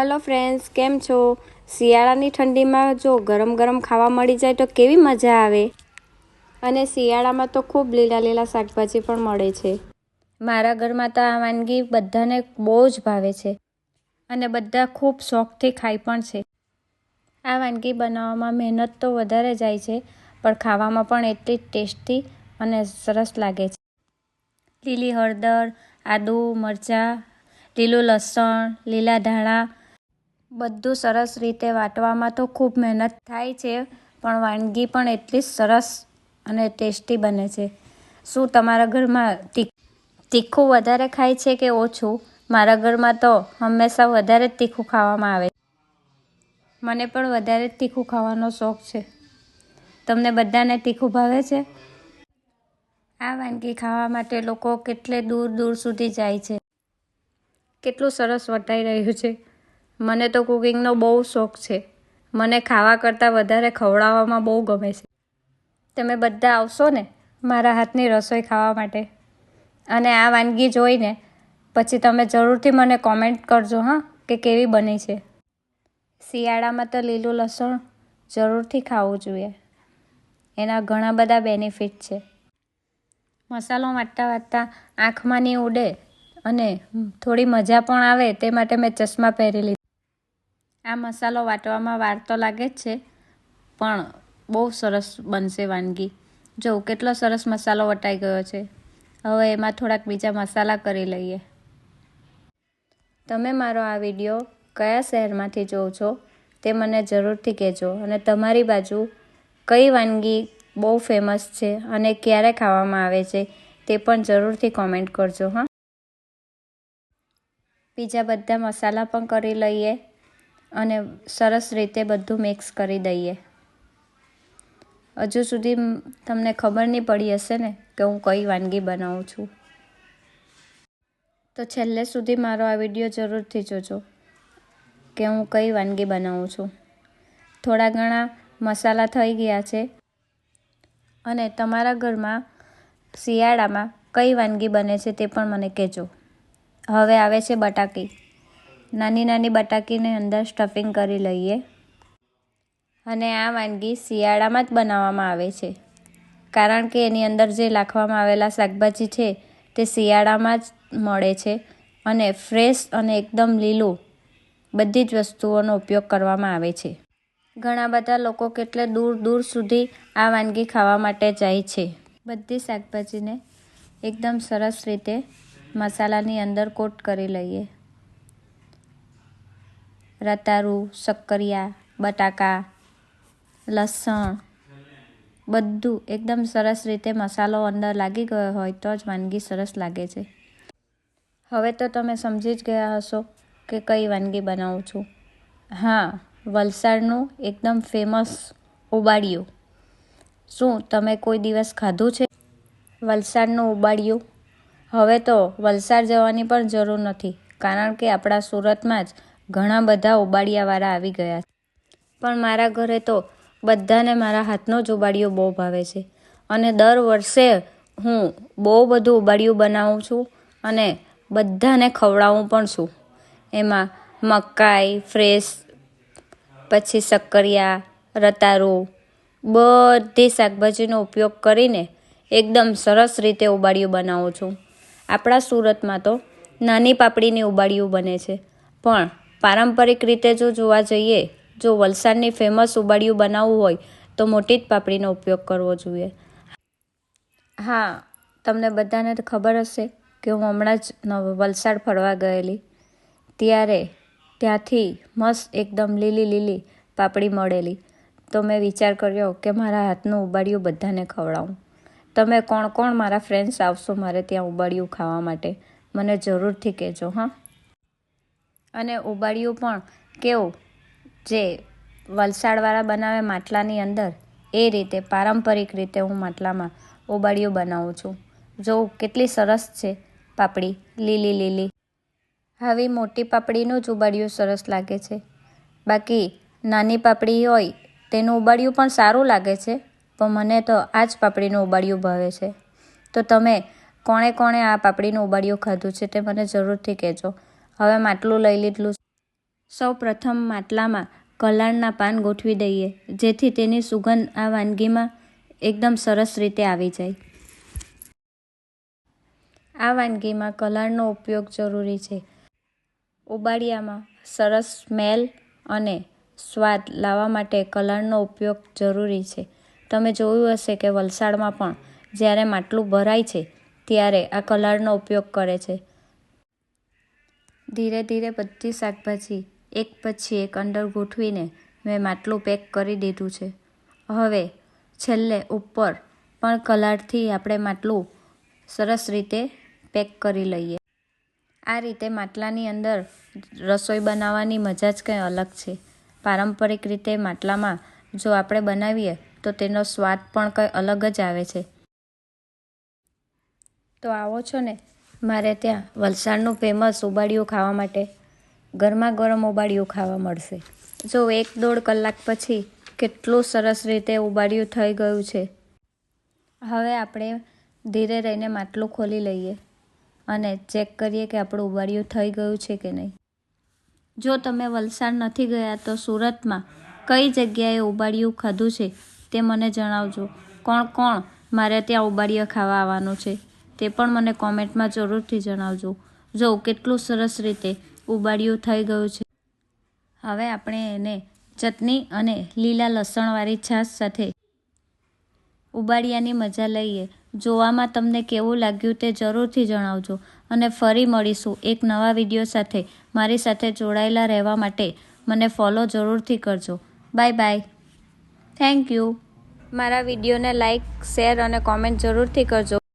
Hello friends કેમ છો? શિયાળાની ઠંડીમાં જો ગરમ ગરમ ખાવા મળી જાય તો કેવી મજા આવે? અને શિયાળામાં તો ખૂબ લીલા લીલા શાકભાજી પણ મળે છે. મારા ઘરમાં તો આ વાનગી બધાને બહુ જ ભાવે છે અને બધા ખૂબ શોખથી ખાય પણ છે. આ વાનગી બનાવવામાં મહેનત તો વધારે જાય છે, પણ ખાવામાં પણ એટલી જ ટેસ્ટી અને સરસ લાગે છે. લીલી હળદર, આદુ, મરચાં, લીલું લસણ, લીલા ધાણા બધું સરસ રીતે વાટવામાં તો ખૂબ મહેનત થાય છે, પણ વાનગી પણ એટલી જ સરસ અને ટેસ્ટી બને છે. શું તમારા ઘરમાં તીખું વધારે ખાય છે કે ઓછું? મારા ઘરમાં તો હંમેશા વધારે જ તીખું ખાવામાં આવે મને પણ વધારે જ તીખું ખાવાનો શોખ છે. તમને બધાને તીખું ભાવે છે? આ વાનગી ખાવા માટે લોકો કેટલે દૂર દૂર સુધી જાય છે. કેટલું સરસ વટાઈ રહ્યું છે. મને તો કુકિંગનો બહુ શોખ છે. મને ખાવા કરતાં વધારે ખવડાવવામાં બહુ ગમે છે. તમે બધા આવશો ને મારા હાથની રસોઈ ખાવા માટે. અને આ વાનગી જોઈને પછી તમે જરૂરથી મને કોમેન્ટ કરજો, હા, કે કેવી બની છે. શિયાળામાં તો લીલું લસણ જરૂરથી ખાવું જોઈએ. એના ઘણા બધા બેનિફિટ છે. મસાલો વાટતા વાટતા આંખમાં નહીં ઉડે અને થોડી મજા પણ આવે તે માટે મેં ચશ્મા પહેરી લીધા આ મસાલો વાટવામાં વાર તો લાગે જ છે, પણ બહુ સરસ બનશે વાનગી. જો, કેટલો સરસ મસાલો વટાઈ ગયો છે. હવે એમાં થોડાક બીજા મસાલા કરી લઈએ. તમે મારો આ વીડિયો કયા શહેરમાંથી જોવો છો, તે મને જરૂરથી કહેજો. અને તમારી બાજુ કઈ વાનગી બહુ ફેમસ છે અને ક્યારે ખાવામાં આવે છે, તે પણ જરૂરથી કોમેન્ટ કરજો, હા? બીજા બધા મસાલા પણ કરી લઈએ. અને સરસ રીતે બધું મિક્સ કરી દઈએ. હજુ સુધી તમને ખબર નહીં પડી હશે ને કે હું કઈ વાનગી બનાવું છું. તો છેલ્લે સુધી મારો આ વીડિયો જરૂરથી જોજો, કે હું કઈ વાનગી બનાવું છું. થોડા ઘણા મસાલા થઈ ગયા છે અને તમારા ઘરમાં શિયાળામાં કઈ વાનગી બને છે તે પણ મને કહેજો. હવે આવે છે બટાકી. નાની નાની બટાકીને અંદર સ્ટફિંગ કરી લઈએ. અને આ વાનગી શિયાળામાં જ બનાવવામાં આવે છે. કારણ કે એની અંદર જે નાખવામાં આવેલા શાકભાજી છે, તે શિયાળામાં જ મળે છે અને ફ્રેશ અને એકદમ લીલું બધી જ વસ્તુઓનો ઉપયોગ કરવામાં આવે છે. ઘણા બધા લોકો કેટલે દૂર દૂર સુધી આ વાનગી ખાવા માટે જાય છે. બધી શાકભાજીને એકદમ સરસ રીતે મસાલાની અંદર કોટ કરી લઈએ. રતારું શક્કરિયા, બટાકા, લસણ બધું એકદમ સરસ રીતે મસાલો અંદર લાગી ગયો હોય તો જ વાનગી સરસ લાગે છે. હવે તો તમે સમજી જ ગયા હશો કે કઈ વાનગી બનાવું છું. હા, વલસાડનું એકદમ ફેમસ ઉબાડિયું. શું તમે કોઈ દિવસ ખાધું છે? વલસાડનું ઉબાડિયું? હવે તો વલસાડ જવાની પણ જરૂર નથી, કારણ કે આપણા સુરતમાં જ ઘણા બધા ઉબાડિયાવાળા આવી ગયા પણ મારા ઘરે તો બધાને મારા હાથનો જ ઉબાડિયો બહુ ભાવે છે. અને દર વર્ષે હું બહુ બધું ઉબાડિયું બનાવું છું અને બધાને ખવડાવું પણ છું. એમાં મકાઈ, ફ્રેશ, પછી શક્કરિયા રતારું બધી શાકભાજીનો ઉપયોગ કરીને એકદમ સરસ રીતે ઉબાડિયું બનાવું છું. આપણા સુરતમાં તો નાની પાપડીની ઉબાડિયું બને છે. પણ પારંપરિક રીતે જો જોવા જઈએ, જો વલસાડની ફેમસ ઉબાડિયું બનાવવું હોય, તો મોટી જ પાપડીનો ઉપયોગ કરવો જોઈએ. હા, તમને બધાને તો ખબર હશે કે હું હમણાં જ વલસાડ ફરવા ગયેલી. ત્યારે ત્યાંથી મસ્ત એકદમ લીલી લીલી પાપડી મળેલી. તો મેં વિચાર કર્યો કે મારા હાથનું ઉબાડિયું બધાને ખવડાવું. તમે કોણ કોણ મારા ફ્રેન્ડ્સ આવશો મારે ત્યાં ઉબાડિયું ખાવા માટે? મને જરૂરથી કહેજો, હા. અને ઉબાડિયું પણ કેવું? જે વલસાડવાળા બનાવે માટલાની અંદર, એ રીતે પારંપરિક રીતે હું માટલામાં ઉબાડિયું બનાવું છું. જો, કેટલી સરસ છે પાપડી, લીલી લીલી. આવી મોટી પાપડીનું જ ઉબાડિયું સરસ લાગે છે. બાકી નાની પાપડી હોય, તેનું ઉબાડિયું પણ સારું લાગે છે, પણ મને તો આ જ પાપડીનું ઉબાડિયું ભાવે છે. તો તમે કોણે કોણે આ પાપડીનું ઉબાડિયું ખાધું છે તે મને જરૂરથી કહેજો. હવે માટલું લઈ લીધું સૌ પ્રથમ માટલામાં કલાણના પાન ગોઠવી દઈએ, જેથી તેની સુગંધ આ વાનગીમાં એકદમ સરસ રીતે આવી જાય. આ વાનગીમાં કલાણનો ઉપયોગ જરૂરી છે. ઉબાડિયામાં સરસ સ્મેલ અને સ્વાદ લાવવા માટે કલાણનો ઉપયોગ જરૂરી છે. તમે જોયું હશે કે વલસાડમાં પણ જ્યારે માટલું ભરાય છે, ત્યારે આ કલાળનો ઉપયોગ કરે છે. ધીરે ધીરે બધી શાકભાજી, એક પછી એક અંદર ગોઠવીને મેં માટલું પેક કરી દીધું છે. હવે છેલ્લે ઉપર પણ કલાડથી આપણે માટલું સરસ રીતે પેક કરી લઈએ. આ રીતે માટલાની અંદર રસોઈ બનાવવાની મજા જ કંઈ અલગ છે. પારંપરિક રીતે માટલામાં જો આપણે બનાવીએ તો તેનો સ્વાદ પણ કંઈ અલગ જ આવે છે. તો આવો છો ને? મારે ત્યાં વલસાડનું ફેમસ ઉબાડિયું ખાવા માટે ગરમા ગરમ ઉબાડિયું ખાવા મળશે. જો એક દોઢ કલાક પછી કેટલું સરસ રીતે ઉબાડિયું થઈ ગયું છે. હવે આપણે ધીરે રહીને માટલું ખોલી લઈએ અને ચેક કરીએ કે આપણું ઉબાડિયું થઈ ગયું છે કે નહીં. જો તમે વલસાડ નથી ગયા તો સુરતમાં કઈ જગ્યાએ ઉબાડિયું ખાધું છે તે મને જણાવજો. કોણ કોણ મારે ત્યાં ઉબાડિયું ખાવા આવવાનું છે? તે પણ મને કોમેન્ટમાં જરૂરથી જણાવજો. જો, કેટલું સરસ રીતે ઉબાડિયું થઈ ગયું છે. હવે આપણે એને ચટણી અને લીલા લસણવાળી છાશ સાથે ઉબાડિયાની મજા લઈએ. જોવામાં તમને કેવું લાગ્યું તે જરૂરથી જણાવજો. અને ફરી મળીશું એક નવા વીડિયો સાથે. મારી સાથે જોડાયેલા રહેવા માટે મને ફોલો જરૂરથી કરજો. Bye bye. Thank you. મારા વિડીયોને લાઇક શેર અને કોમેન્ટ જરૂરથી કરજો.